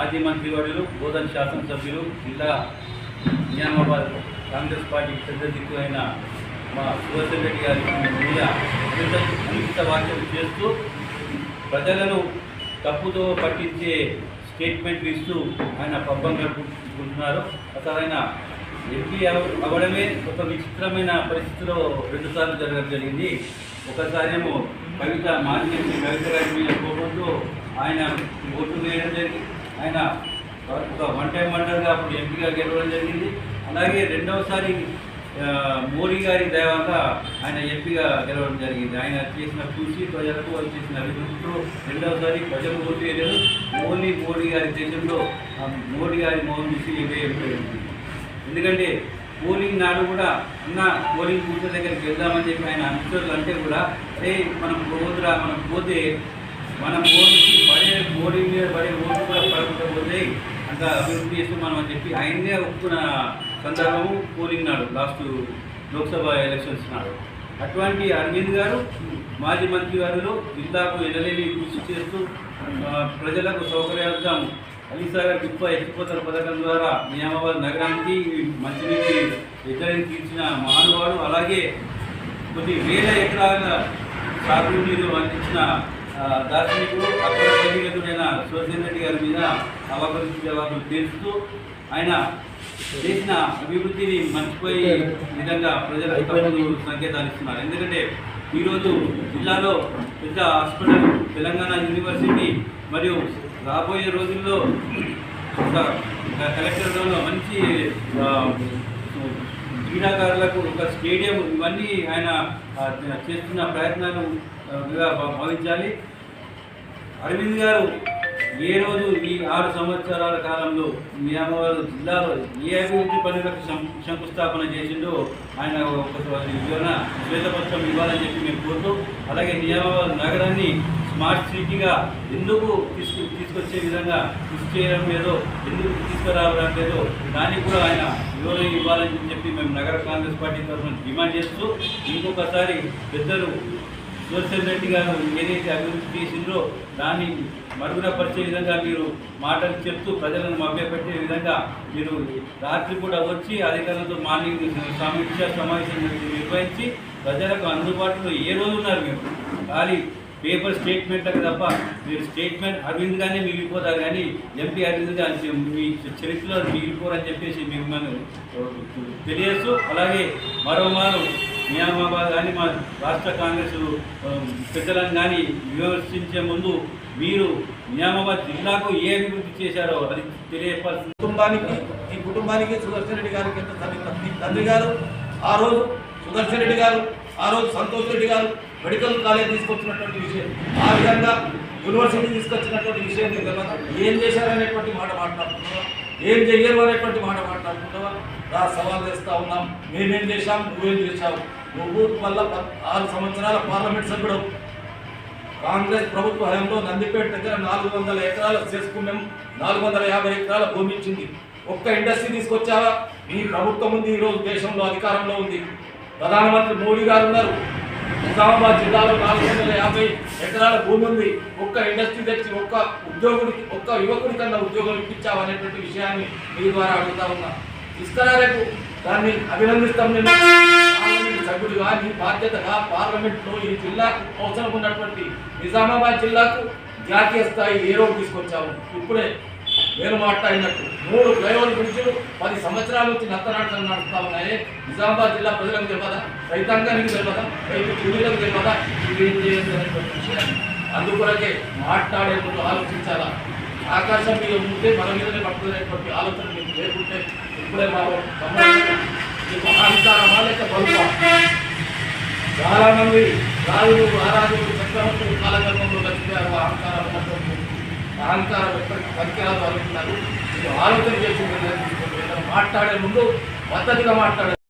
మాజీ మంత్రివర్యులు బోధన శాసనసభ్యులు జిల్లా నిజామాబాద్ కాంగ్రెస్ పార్టీ పెద్ద దిక్కు అయిన మా సుదర్శన్ రెడ్డి గారి మీద అనుచిత అనుచిత చేస్తూ ప్రజలను తప్పుతో పట్టించే స్టేట్మెంట్లు ఇస్తూ ఆయన పబ్బం గడుపుకుంటున్నారు అసలు ఆయన ఎంపీ అవ్వడమే ఒక విచిత్రమైన పరిస్థితిలో రెండుసార్లు జరగడం జరిగింది. ఒకసారేమో కవిత మాజీ ఎంపీ కవిత గారి మీద కోపంతో ఆయన ఓటు వేయడం జరిగింది. ఆయన ఒక వన్ టైం వండర్గా అప్పుడు ఎంపీగా గెలవడం జరిగింది. అలాగే రెండవసారి మోడీ గారి తర్వాత ఆయన ఎంపీగా గెలవడం జరిగింది. ఆయన చేసిన కృషి ప్రజలకు ఆయన చేసిన అభివృద్ధితో రెండవసారి ప్రజలు ఓటు వేయలేదు. ఓన్లీ మోడీ గారి దేశంలో మోడీ గారి మోహన్ చూసి ఎందుకంటే పోలింగ్ నాడు కూడా అన్న పోలింగ్ బూత్ దగ్గరికి వెళ్దామని చెప్పి ఆయన అనుచరులు అంటే కూడా అరే మనం పోదురా మనం పోతే మన ఓటుకి పడే మోడీ మీద పడే ఓటు కూడా పడకుండా పోతే అంత అభివృద్ధి చేస్తాం మనం అని చెప్పి ఆయనే ఒప్పుకున్న సందర్భము పోలింగ్ నాడు లాస్ట్ లోక్సభ ఎలక్షన్స్ నాడు. అటువంటి అరవింద్ గారు మాజీ మంత్రి గారిలో జిల్లాకు ఎనలేని కృషి చేస్తూ ప్రజలకు సౌకర్యార్థం అలీసాగర్ గుప్ప ఎత్తిపోతల పథకం ద్వారా నియామాబాద్ నగరానికి మంచినీటి ఎద్దరిని తీర్చిన మహానుభావుడు అలాగే కొన్ని వేల ఎకరాల సాగునీరు అందించిన దార్శనికుడు అక్కడ పరిగెతుడైన సురసేన్ రెడ్డి గారి మీద అవకరించిన జవాబులు తీరుస్తూ ఆయన చేసిన అభివృద్ధిని మర్చిపోయే విధంగా ప్రజలకు తప్పుడు సంకేతాలు ఇస్తున్నారు. ఎందుకంటే ఈరోజు జిల్లాలో పెద్ద హాస్పిటల్ తెలంగాణ యూనివర్సిటీ మరియు రాబోయే రోజుల్లో ఒక కలెక్టర్లో మంచి క్రీడాకారులకు ఒక స్టేడియం ఇవన్నీ ఆయన చేస్తున్న ప్రయత్నాలు భావించాలి. అరవింద్ గారు ఏ రోజు ఈ ఆరు సంవత్సరాల కాలంలో నియామాబాద్ జిల్లాలో ఏ అభివృద్ధి పనులకు శంకుస్థాపన చేసిండో ఆయన ఒక వివరణ శ్వేతపత్రం ఇవ్వాలని చెప్పి మేము కోరుతూ అలాగే నియామాబాద్ నగరాన్ని స్మార్ట్ సిటీగా ఎందుకు తీసుకు తీసుకొచ్చే విధంగా కృషి చేయడం లేదో ఎందుకు తీసుకురావడం లేదో దానికి కూడా ఆయన వివరణ ఇవ్వాలని చెప్పి మేము నగర కాంగ్రెస్ పార్టీ తరఫున డిమాండ్ చేస్తూ ఇంకొకసారి పెద్దలు సుదర్శన్ రెడ్డి గారు ఏదైతే అభివృద్ధి చేసిందో దాన్ని మరుగునపరిచే విధంగా మీరు మాటలు చెప్తూ ప్రజలను మభ్యపెట్టే విధంగా మీరు రాత్రి కూడా వచ్చి అధికారులతో మార్నింగ్ సమీక్ష సమావేశం నిర్వహించి ప్రజలకు అందుబాటులో ఏ రోజు ఉన్నారు మీరు? ఖాళీ పేపర్ స్టేట్మెంట్లకు తప్ప మీరు స్టేట్మెంట్ అరవింద్గానే మిగిలిపోతారు కానీ ఎంపీ అరవింద్గా మీ చరిత్రలో మిగిలిపోరని చెప్పేసి మిమ్మల్ని తెలియచ్చు అలాగే మరోమారు నియామాబాద్ కానీ మా రాష్ట్ర కాంగ్రెస్ పెద్దలను కానీ విమర్శించే ముందు మీరు నియామాబాద్ జిల్లాకు ఏ అభివృద్ధి చేశారో అది తెలియపరుస్తుంది కుటుంబానికి ఈ కుటుంబానికి సుదర్శన్ రెడ్డి గారికి ఎంత తండ్రి తండ్రి గారు? ఆ రోజు సుదర్శన్ రెడ్డి గారు ఆ రోజు సంతోష్ రెడ్డి గారు మెడికల్ కాలేజ్ తీసుకొచ్చినటువంటి విషయం ఆ విధంగా యూనివర్సిటీ తీసుకొచ్చినటువంటి విషయం నీకు ఏం చేశారనేటువంటి మాట మాట్లాడుతున్నావా ఏం చెయ్యరు అనేటువంటి మాట మాట్లాడుతున్నావా రా సవాల్ చేస్తూ ఉన్నాం. మేమేం చేశాం? నువ్వేం చేశావు? నువ్వు వల్ల ఆరు సంవత్సరాల పార్లమెంట్ సభ్యుడు కాంగ్రెస్ ప్రభుత్వ హయాంలో నందిపేట దగ్గర నాలుగు వందల ఎకరాల చేసుకున్నాం. నాలుగు వందల యాభై ఎకరాల భూమి ఇచ్చింది. ఒక్క ఇండస్ట్రీ తీసుకొచ్చావా? మీ ప్రభుత్వం ఉంది ఈరోజు దేశంలో అధికారంలో ఉంది. ప్రధానమంత్రి మోడీ గారు ఉన్నారు. నిజామాబాద్ జిల్లాలో నాలుగు వందల యాభై ఎకరాల భూమి ఉంది. ఒక్క ఇండస్ట్రీ తెచ్చి ఒక్క ఉద్యోగుడికి ఒక్క యువకుడి కన్నా ఉద్యోగం ఇప్పించావు అనేటువంటి విషయాన్ని మీ ద్వారా అడుగుతా ఉన్నా. ఇస్తారా రేపు దాన్ని అభినందిస్తాం నేను. సభ్యుడిగా నీ బాధ్యతగా పార్లమెంట్లో ఈ జిల్లాకు అవసరం ఉన్నటువంటి నిజామాబాద్ జిల్లాకు జాతీయ స్థాయి ఏ రోజు తీసుకొచ్చాము? ఇప్పుడే నేను మాట్లాడినట్టు మూడు ఫ్లైఓవర్ బ్రిడ్జ్లు పది సంవత్సరాల నుంచి నత్తనాటలు నడుస్తా ఉన్నాయి. నిజామాబాద్ జిల్లా ప్రజలకు తెలియదా? రైతాంగానికి తెలియదా? రైతు కూలీలకు తెలియదా? ఇది ఏం విషయాన్ని అందుకొరకే మాట్లాడే ముందు ఆలోచించాలా? ఆకాశం మీద ఉంటే మన మీదనే పట్టుకునేటువంటి ఆలోచన మీకు లేకుంటే ఇప్పుడే మా అహంకారమా లేక బలుపా చాలా రాజులు మహారాజులు చక్రవర్తులు కాలగర్భంలో లక్ష్మీవారు అహంకారం అహంకారం ఎక్కడికి పనికిరాదు అనుకున్నారు మీరు ఆలోచన చేసి మాట్లాడే ముందు పద్ధతిగా మాట్లాడారు